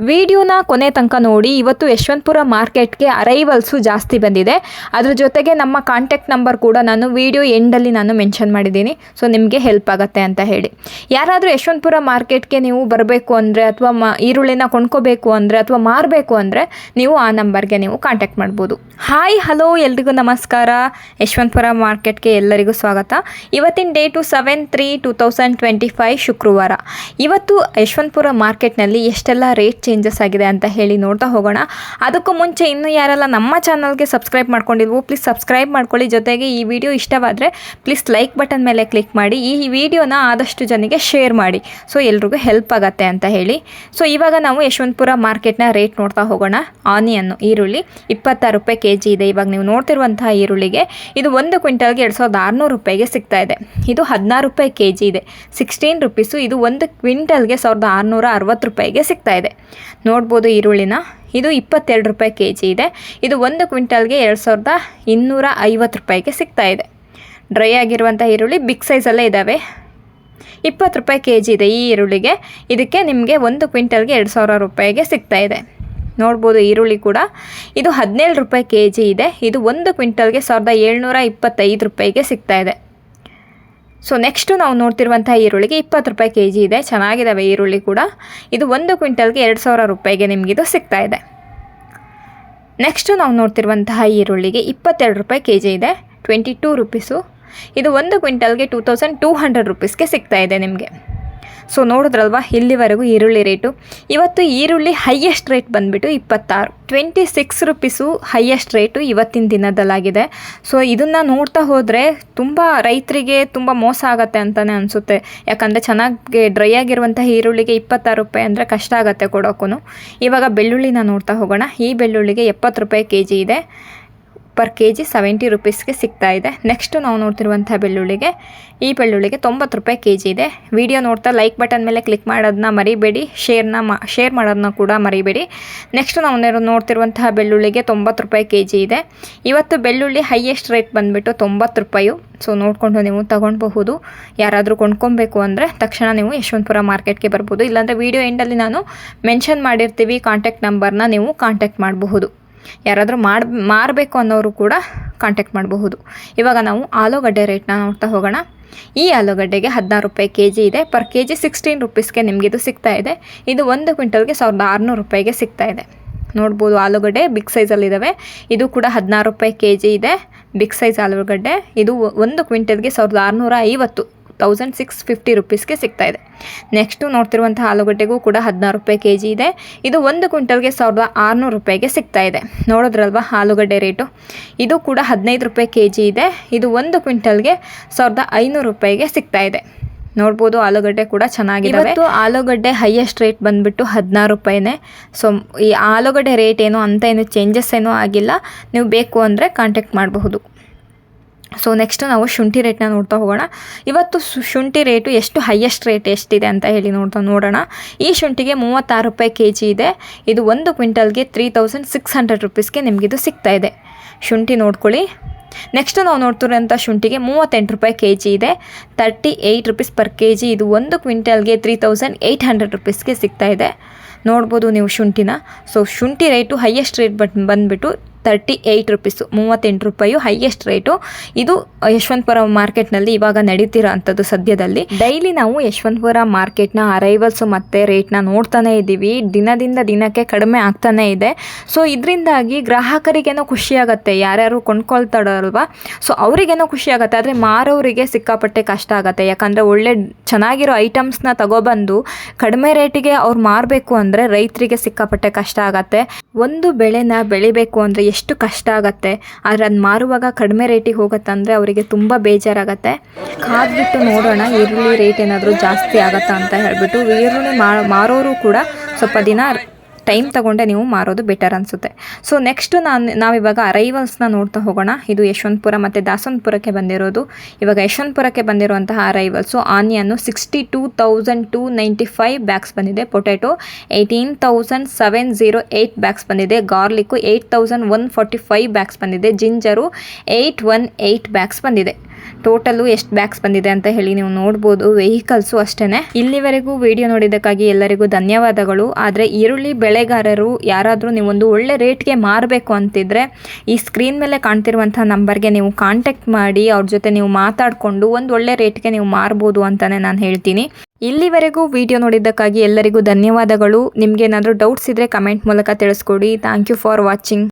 ವಿಡಿಯೋನ ಕೊನೆ ತನಕ ನೋಡಿ, ಇವತ್ತು ಯಶವಂತಪುರ ಮಾರ್ಕೆಟ್ಗೆ ಅರೈವಲ್ಸು ಜಾಸ್ತಿ ಬಂದಿದೆ. ಅದ್ರ ಜೊತೆಗೆ ನಮ್ಮ ಕಾಂಟ್ಯಾಕ್ಟ್ ನಂಬರ್ ಕೂಡ ನಾನು ವಿಡಿಯೋ ಎಂಡಲ್ಲಿ ನಾನು ಮೆನ್ಷನ್ ಮಾಡಿದ್ದೀನಿ. ಸೊ ನಿಮಗೆ ಹೆಲ್ಪ್ ಆಗುತ್ತೆ ಅಂತ ಹೇಳಿ. ಯಾರಾದರೂ ಯಶವಂತಪುರ ಮಾರ್ಕೆಟ್ಗೆ ನೀವು ಬರಬೇಕು ಅಂದರೆ, ಅಥವಾ ಮ, ಈರುಳ್ಳಿನ ಕೊಂಡ್ಕೋಬೇಕು ಅಂದರೆ, ಅಥವಾ ಮಾರಬೇಕು ಅಂದರೆ, ನೀವು ಆ ನಂಬರ್ಗೆ ನೀವು ಕಾಂಟ್ಯಾಕ್ಟ್ ಮಾಡ್ಬೋದು. ಹಾಯ್ ಹಲೋ ಎಲ್ರಿಗೂ ನಮಸ್ಕಾರ. ಯಶವಂತಪುರ ಮಾರ್ಕೆಟ್ಗೆ ಎಲ್ಲರಿಗೂ ಸ್ವಾಗತ. ಇವತ್ತಿನ ಡೇಟು ಸೆವೆನ್ ತ್ರೀ ಟೂ ಶುಕ್ರವಾರ. ಇವತ್ತು ಯಶವಂತಪುರ ಮಾರ್ಕೆಟ್ನಲ್ಲಿ ಎಷ್ಟೆಲ್ಲ ರೇಟ್ ಚೇಂಜಸ್ ಆಗಿದೆ ಅಂತ ಹೇಳಿ ನೋಡ್ತಾ ಹೋಗೋಣ. ಅದಕ್ಕೂ ಮುಂಚೆ ಇನ್ನೂ ಯಾರೆಲ್ಲ ನಮ್ಮ ಚಾನಲ್ಗೆ ಸಬ್ಸ್ಕ್ರೈಬ್ ಮಾಡ್ಕೊಂಡಿದ್ವು ಪ್ಲೀಸ್ ಸಬ್ಸ್ಕ್ರೈಬ್ ಮಾಡ್ಕೊಳ್ಳಿ. ಜೊತೆಗೆ ಈ ವಿಡಿಯೋ ಇಷ್ಟವಾದರೆ ಪ್ಲೀಸ್ ಲೈಕ್ ಬಟನ್ ಮೇಲೆ ಕ್ಲಿಕ್ ಮಾಡಿ. ಈ ವಿಡಿಯೋನ ಆದಷ್ಟು ಜನಕ್ಕೆ ಶೇರ್ ಮಾಡಿ. ಸೊ ಎಲ್ರಿಗೂ ಹೆಲ್ಪ್ ಆಗುತ್ತೆ ಅಂತ ಹೇಳಿ. ಸೊ ಇವಾಗ ನಾವು ಯಶವಂತಪುರ ಮಾರ್ಕೆಟ್ನ ರೇಟ್ ನೋಡ್ತಾ ಹೋಗೋಣ. ಆನಿಯನ್ನು, ಈರುಳ್ಳಿ ಇಪ್ಪತ್ತಾರು ರೂಪಾಯಿ ಕೆ ಜಿ ಇದೆ. ಇವಾಗ ನೀವು ನೋಡ್ತಿರುವಂತಹ ಈರುಳ್ಳಿಗೆ ಇದು ಒಂದು ಕ್ವಿಂಟಲ್ಗೆ ಎರಡು ಸಾವಿರದ ಆರುನೂರು ರೂಪಾಯಿಗೆ ಸಿಗ್ತಾ ಇದೆ. ಇದು ಹದಿನಾರು ರೂಪಾಯಿ ಕೆ ಜಿ ಇದೆ ಸಿಕ್ಸ್ಟೀನ್ ರುಪೀಸು ಇದು ಒಂದು ಕ್ವಿಂಟಲ್ಗೆ ಸಾವಿರದ ಆರುನೂರ ಅರವತ್ತು ರೂಪಾಯಿಗೆ ಸಿಗ್ತಾ ಇದೆ. ನೋಡ್ಬೋದು ಈರುಳ್ಳಿನ. ಇದು ಇಪ್ಪತ್ತೆರಡು ರೂಪಾಯಿ ಕೆ ಜಿ ಇದೆ. ಇದು ಒಂದು ಕ್ವಿಂಟಲ್ಗೆ ಎರಡು ಸಾವಿರದ ಇನ್ನೂರ ಐವತ್ತು ರೂಪಾಯಿಗೆ ಸಿಗ್ತಾ ಇದೆ. ಡ್ರೈ ಆಗಿರುವಂಥ ಈರುಳ್ಳಿ ಬಿಗ್ ಸೈಜಲ್ಲೇ ಇದ್ದಾವೆ ಇಪ್ಪತ್ತು ರೂಪಾಯಿ ಕೆ ಜಿ ಇದೆ ಈ ಈರುಳ್ಳಿಗೆ. ಇದಕ್ಕೆ ನಿಮಗೆ ಒಂದು ಕ್ವಿಂಟಲ್ಗೆ ಎರಡು ಸಾವಿರ ರೂಪಾಯಿಗೆ ಸಿಗ್ತಾ ಇದೆ. ನೋಡ್ಬೋದು ಈರುಳ್ಳಿ ಕೂಡ. ಇದು ಹದಿನೇಳು ರೂಪಾಯಿ ಕೆ ಜಿ ಇದೆ. ಇದು ಒಂದು ಕ್ವಿಂಟಲ್ಗೆ ಸಾವಿರದ ಏಳ್ನೂರ ಇಪ್ಪತ್ತೈದು ರೂಪಾಯಿಗೆ ಸಿಗ್ತಾ ಇದೆ. ಸೊ ನೆಕ್ಸ್ಟು ನಾವು ನೋಡ್ತಿರುವಂಥ ಈರುಳ್ಳಿಗೆ ಇಪ್ಪತ್ತು ರೂಪಾಯಿ ಕೆ ಜಿ ಇದೆ. ಚೆನ್ನಾಗಿದ್ದಾವೆ ಈರುಳ್ಳಿ ಕೂಡ. ಇದು ಒಂದು ಕ್ವಿಂಟಲ್ಗೆ ಎರಡು ಸಾವಿರ ರೂಪಾಯಿಗೆ ನಿಮಗಿದು ಸಿಗ್ತಾ ಇದೆ. ನೆಕ್ಸ್ಟು ನಾವು ನೋಡ್ತಿರುವಂತಹ ಈರುಳ್ಳಿಗೆ ಇಪ್ಪತ್ತೆರಡು ರೂಪಾಯಿ ಕೆ ಜಿ ಇದೆ. ಟ್ವೆಂಟಿ ಟೂ ರುಪೀಸು ಇದು ಒಂದು ಕ್ವಿಂಟಲ್ಗೆ ಟೂ ತೌಸಂಡ್ ಟೂ ಹಂಡ್ರೆಡ್ ರುಪೀಸ್ಗೆ ಸಿಗ್ತಾ ಇದೆ ನಿಮಗೆ. ಸೊ ನೋಡಿದ್ರಲ್ವಾ? ಇಲ್ಲಿವರೆಗೂ ಈರುಳ್ಳಿ ರೇಟು. ಇವತ್ತು ಈರುಳ್ಳಿ ಹೈಯೆಸ್ಟ್ ರೇಟ್ ಬಂದುಬಿಟ್ಟು ಇಪ್ಪತ್ತಾರು. Twenty six rupees highest rate ಇವತ್ತಿನ ದಿನದಲ್ಲಾಗಿದೆ. ಸೊ ಇದನ್ನು ನೋಡ್ತಾ ಹೋದರೆ ತುಂಬ ರೈತರಿಗೆ ತುಂಬ ಮೋಸ ಆಗುತ್ತೆ ಅಂತಲೇ ಅನಿಸುತ್ತೆ. ಯಾಕಂದರೆ ಚೆನ್ನಾಗಿ ಡ್ರೈ ಆಗಿರುವಂಥ ಈರುಳ್ಳಿಗೆ ಇಪ್ಪತ್ತಾರು ರೂಪಾಯಿ ಅಂದರೆ ಕಷ್ಟ ಆಗುತ್ತೆ ಕೊಡೋಕ್ಕೂ ಇವಾಗ ಬೆಳ್ಳುಳ್ಳಿನ ನೋಡ್ತಾ ಹೋಗೋಣ. ಈ ಬೆಳ್ಳುಳ್ಳಿಗೆ ಎಪ್ಪತ್ತು ರೂಪಾಯಿ ಕೆ ಜಿ ಇದೆ. ಪರ್ ಕೆ ಜಿ ಸೆವೆಂಟಿ ರುಪೀಸ್ಗೆ ಸಿಗ್ತಾ ಇದೆ. ನೆಕ್ಸ್ಟು ನಾವು ನೋಡ್ತಿರುವಂಥ ಬೆಳ್ಳುಳ್ಳಿಗೆ, ಈ ಬೆಳ್ಳುಳ್ಳಿಗೆ ತೊಂಬತ್ತು ರೂಪಾಯಿ ಕೆ ಜಿ ಇದೆ. ವಿಡಿಯೋ ನೋಡ್ತಾ ಲೈಕ್ ಬಟನ್ ಮೇಲೆ ಕ್ಲಿಕ್ ಮಾಡೋದನ್ನ ಮರಿಬೇಡಿ. ಶೇರ್ನ ಮಾ ಶೇರ್ ಮಾಡೋದನ್ನ ಕೂಡ ಮರಿಬೇಡಿ. ನೆಕ್ಸ್ಟ್ ನಾವು ನೋಡ್ತಿರುವಂತಹ ಬೆಳ್ಳುಳ್ಳಿಗೆ ತೊಂಬತ್ತು ರೂಪಾಯಿ ಕೆ ಜಿ ಇದೆ. ಇವತ್ತು ಬೆಳ್ಳುಳ್ಳಿ ಹೈಯೆಸ್ಟ್ ರೇಟ್ ಬಂದುಬಿಟ್ಟು ತೊಂಬತ್ತು ರೂಪಾಯಿ. ಸೊ ನೋಡಿಕೊಂಡು ನೀವು ತಗೊಳ್ಬಹುದು ಯಾರಾದರೂ ಕೊಂಡ್ಕೊಬೇಕು ಅಂದರೆ ತಕ್ಷಣ ನೀವು ಯಶವಂತಪುರ ಮಾರ್ಕೆಟ್ಗೆ ಬರ್ಬೋದು. ಇಲ್ಲಾಂದರೆ ವಿಡಿಯೋ ಎಂಡಲ್ಲಿ ನಾನು ಮೆನ್ಷನ್ ಮಾಡಿರ್ತೀವಿ ಕಾಂಟ್ಯಾಕ್ಟ್ ನಂಬರ್ನ ನೀವು ಕಾಂಟ್ಯಾಕ್ಟ್ ಮಾಡಬಹುದು. ಯಾರಾದರೂ ಮಾಡಿ, ಮಾರಬೇಕು ಅನ್ನೋರು ಕೂಡ ಕಾಂಟ್ಯಾಕ್ಟ್ ಮಾಡಬಹುದು. ಇವಾಗ ನಾವು ಆಲೂಗಡ್ಡೆ ರೇಟ್ನ ನೋಡ್ತಾ ಹೋಗೋಣ. ಈ ಆಲೂಗಡ್ಡೆಗೆ ಹದಿನಾರು ರೂಪಾಯಿ ಕೆ ಜಿ ಇದೆ ಪರ್ ಕೆ ಜಿ ಸಿಕ್ಸ್ಟೀನ್ ರುಪೀಸ್ಗೆ ನಿಮಗಿದು ಸಿಗ್ತಾ ಇದೆ. ಇದು ಒಂದು ಕ್ವಿಂಟಲ್ಗೆ ಸಾವಿರದ ಆರುನೂರು ರೂಪಾಯಿಗೆ ಸಿಗ್ತಾ ಇದೆ. ನೋಡ್ಬೋದು ಆಲೂಗಡ್ಡೆ ಬಿಗ್ ಸೈಜಲ್ಲಿದ್ದಾವೆ ಇದು ಕೂಡ ಹದಿನಾರು ರೂಪಾಯಿ ಕೆ ಜಿ ಇದೆ. ಬಿಗ್ ಸೈಜ್ ಆಲೂಗಡ್ಡೆ. ಇದು ಒಂದು ಕ್ವಿಂಟಲ್ಗೆ ಸಾವಿರದ ಆರುನೂರ ಐವತ್ತು. ತೌಸಂಡ್ ಸಿಕ್ಸ್ ಫಿಫ್ಟಿ ರುಪೀಸ್ಗೆ ಸಿಗ್ತಾ ಇದೆ. ನೆಕ್ಸ್ಟು ನೋಡ್ತಿರುವಂಥ ಆಲೂಗಡ್ಡೆಗೂ ಕೂಡ ಹದಿನಾರು ರೂಪಾಯಿ ಕೆ ಜಿ ಇದೆ. ಇದು ಒಂದು ಕ್ವಿಂಟಲ್ಗೆ ಸಾವಿರದ ಆರುನೂರು ರೂಪಾಯಿಗೆ ಸಿಗ್ತಾ ಇದೆ. ನೋಡಿದ್ರಲ್ವಾ ಆಲೂಗಡ್ಡೆ ರೇಟು? ಇದು ಕೂಡ ಹದಿನೈದು ರೂಪಾಯಿ ಕೆ ಜಿ ಇದೆ. ಇದು ಒಂದು ಕ್ವಿಂಟಲ್ಗೆ ಸಾವಿರದ ಐನೂರು ರೂಪಾಯಿಗೆ ಸಿಗ್ತಾ ಇದೆ. ನೋಡ್ಬೋದು ಆಲೂಗಡ್ಡೆ ಕೂಡ ಚೆನ್ನಾಗಿದೆ ಇವತ್ತು ಆಲೂಗಡ್ಡೆ ಹೈಯೆಸ್ಟ್ ರೇಟ್ ಬಂದುಬಿಟ್ಟು ಹದಿನಾರು ರೂಪಾಯಿನೇ. ಸೊ ಈ ಆಲೂಗಡ್ಡೆ ರೇಟ್ ಏನು ಅಂತ ಏನು ಚೇಂಜಸ್ ಏನೂ ಆಗಿಲ್ಲ. ನೀವು ಬೇಕು ಅಂದರೆ ಕಾಂಟ್ಯಾಕ್ಟ್ ಮಾಡಬಹುದು. ಸೊ ನೆಕ್ಸ್ಟ್ ನಾವು ಶುಂಠಿ ರೇಟ್ನ ನೋಡ್ತಾ ಹೋಗೋಣ. ಇವತ್ತು ಶುಂಠಿ ರೇಟು ಎಷ್ಟು ಹೈಯೆಸ್ಟ್ ರೇಟ್ ಎಷ್ಟಿದೆ ಅಂತ ಹೇಳಿ ನೋಡ್ತಾ ನೋಡೋಣ. ಈ ಶುಂಠಿಗೆ ಮೂವತ್ತಾರು ರೂಪಾಯಿ ಕೆ ಜಿ ಇದೆ. ಇದು ಒಂದು ಕ್ವಿಂಟಲ್ಗೆ ತ್ರೀ ತೌಸಂಡ್ ಸಿಕ್ಸ್ ಹಂಡ್ರೆಡ್ ರುಪೀಸ್ಗೆ ನಿಮಗಿದು ಸಿಗ್ತಾ ಇದೆ. ಶುಂಠಿ ನೋಡ್ಕೊಳ್ಳಿ. ನೆಕ್ಸ್ಟ್ ನಾವು ನೋಡ್ತಿರೋಂಥ ಶುಂಠಿಗೆ ಮೂವತ್ತೆಂಟು ರೂಪಾಯಿ ಕೆ ಜಿ ಇದೆ. Thirty eight rupees per K G ಇದು ಒಂದು ಕ್ವಿಂಟಲ್ಗೆ ತ್ರೀ ತೌಸಂಡ್ ಏಯ್ಟ್ ಹಂಡ್ರೆಡ್ ರುಪೀಸ್ಗೆ ಸಿಗ್ತಾ ಇದೆ. ನೋಡ್ಬೋದು ನೀವು ಶುಂಠಿನ. ಸೊ ಶುಂಠಿ ರೇಟು ಹೈಯೆಸ್ಟ್ ರೇಟ್ ಬಟ್, ಬಂದುಬಿಟ್ಟು ತರ್ಟಿ ಏಯ್ಟ್ ರುಪೀಸು ಮೂವತ್ತೆಂಟು ರೂಪಾಯಿ ಹೈಯೆಸ್ಟ್ ರೇಟು ಇದು ಯಶವಂತಪುರ ಮಾರ್ಕೆಟ್ನಲ್ಲಿ ಇವಾಗ ನಡೀತಿರೋ ಅಂಥದ್ದು ಸದ್ಯದಲ್ಲಿ. ಡೈಲಿ ನಾವು ಯಶವಂತಪುರ ಮಾರ್ಕೆಟ್ನ ಅರೈವಲ್ಸು ಮತ್ತು ರೇಟ್ನ ನೋಡ್ತಾನೆ ಇದ್ದೀವಿ. ದಿನದಿಂದ ದಿನಕ್ಕೆ ಕಡಿಮೆ ಆಗ್ತಾನೆ ಇದೆ. ಸೊ ಇದರಿಂದಾಗಿ ಗ್ರಾಹಕರಿಗೇನೋ ಖುಷಿಯಾಗತ್ತೆ. ಯಾರ್ಯಾರು ಕೊಂಡ್ಕೊಳ್ತಾರಲ್ವ? ಸೊ ಅವರಿಗೇನೋ ಖುಷಿಯಾಗತ್ತೆ. ಆದರೆ ಮಾರೋರಿಗೆ ಸಿಕ್ಕಾಪಟ್ಟೆ ಕಷ್ಟ ಆಗುತ್ತೆ. ಯಾಕಂದರೆ ಒಳ್ಳೆ ಚೆನ್ನಾಗಿರೋ ಐಟಮ್ಸ್ನ ತಗೊಬಂದು ಕಡಿಮೆ ರೇಟಿಗೆ ಅವ್ರು ಮಾರಬೇಕು ಅಂದರೆ ರೈತರಿಗೆ ಸಿಕ್ಕಾಪಟ್ಟೆ ಕಷ್ಟ ಆಗತ್ತೆ. ಒಂದು ಬೆಳೆನ ಬೆಳಿಬೇಕು ಅಂದರೆ ಎಷ್ಟು ಕಷ್ಟ ಆಗತ್ತೆ, ಆದರೆ ಅದು ಮಾರುವಾಗ ಕಡಿಮೆ ರೇಟಿಗೆ ಹೋಗುತ್ತೆ ಅಂದರೆ ಅವರಿಗೆ ತುಂಬ ಬೇಜಾರಾಗತ್ತೆ. ಕಾದ್ಬಿಟ್ಟು ನೋಡೋಣ, ಈರುಳ್ಳಿ ರೇಟ್ ಏನಾದರೂ ಜಾಸ್ತಿ ಆಗತ್ತಾ ಅಂತ ಹೇಳಿಬಿಟ್ಟು, ಈರುಳ್ಳಿ ಮಾರೋರು ಕೂಡ ಸ್ವಲ್ಪ ದಿನ ಟೈಮ್ ತಗೊಂಡೆ ನೀವು ಮಾರೋದು ಬೆಟರ್ ಅನಿಸುತ್ತೆ. ಸೊ ನೆಕ್ಸ್ಟು ನಾನು, ನಾವಿವಾಗ ಅರೈವಲ್ಸ್ನ ನೋಡ್ತಾ ಹೋಗೋಣ. ಇದು ಯಶವಂತಪುರ ಮತ್ತು ದಾಸವಂತಪುರಕ್ಕೆ ಬಂದಿರೋದು. ಇವಾಗ ಯಶವಂತಪುರಕ್ಕೆ ಬಂದಿರುವಂತಹ arrivals onion sixty two thousand two ninety five bags ಬಂದಿದೆ. Potato eighteen thousand seven zero eight bags ಬಂದಿದೆ. Garlic eight thousand one forty five bags ಬಂದಿದೆ. Ginger eight one eight bags ಬಂದಿದೆ. ಟೋಟಲು ಎಷ್ಟು ಬ್ಯಾಗ್ಸ್ ಬಂದಿದೆ ಅಂತ ಹೇಳಿ ನೀವು ನೋಡ್ಬೋದು. ವೆಹಿಕಲ್ಸು ಅಷ್ಟೇ ಇಲ್ಲಿವರೆಗೂ ವಿಡಿಯೋ ನೋಡಿದ್ದಕ್ಕಾಗಿ ಎಲ್ಲರಿಗೂ ಧನ್ಯವಾದಗಳು. ಆದರೆ ಈರುಳ್ಳಿ ಬೆಳೆಗಾರರು ಯಾರಾದರೂ ನೀವೊಂದು ಒಳ್ಳೆ ರೇಟ್ಗೆ ಮಾರಬೇಕು ಅಂತಿದ್ರೆ ಈ ಸ್ಕ್ರೀನ್ ಮೇಲೆ ಕಾಣ್ತಿರುವಂಥ ನಂಬರ್ಗೆ ನೀವು ಕಾಂಟ್ಯಾಕ್ಟ್ ಮಾಡಿ, ಅವ್ರ ಜೊತೆ ನೀವು ಮಾತಾಡಿಕೊಂಡು ಒಂದು ಒಳ್ಳೆ ರೇಟ್ಗೆ ನೀವು ಮಾರ್ಬೋದು ಅಂತಲೇ ನಾನು ಹೇಳ್ತೀನಿ. ಇಲ್ಲಿವರೆಗೂ ವಿಡಿಯೋ ನೋಡಿದ್ದಕ್ಕಾಗಿ ಎಲ್ಲರಿಗೂ ಧನ್ಯವಾದಗಳು. ನಿಮಗೇನಾದರೂ ಡೌಟ್ಸ್ ಇದ್ದರೆ ಕಮೆಂಟ್ ಮೂಲಕ ತಿಳಿಸ್ಕೊಡಿ. Thank you for watching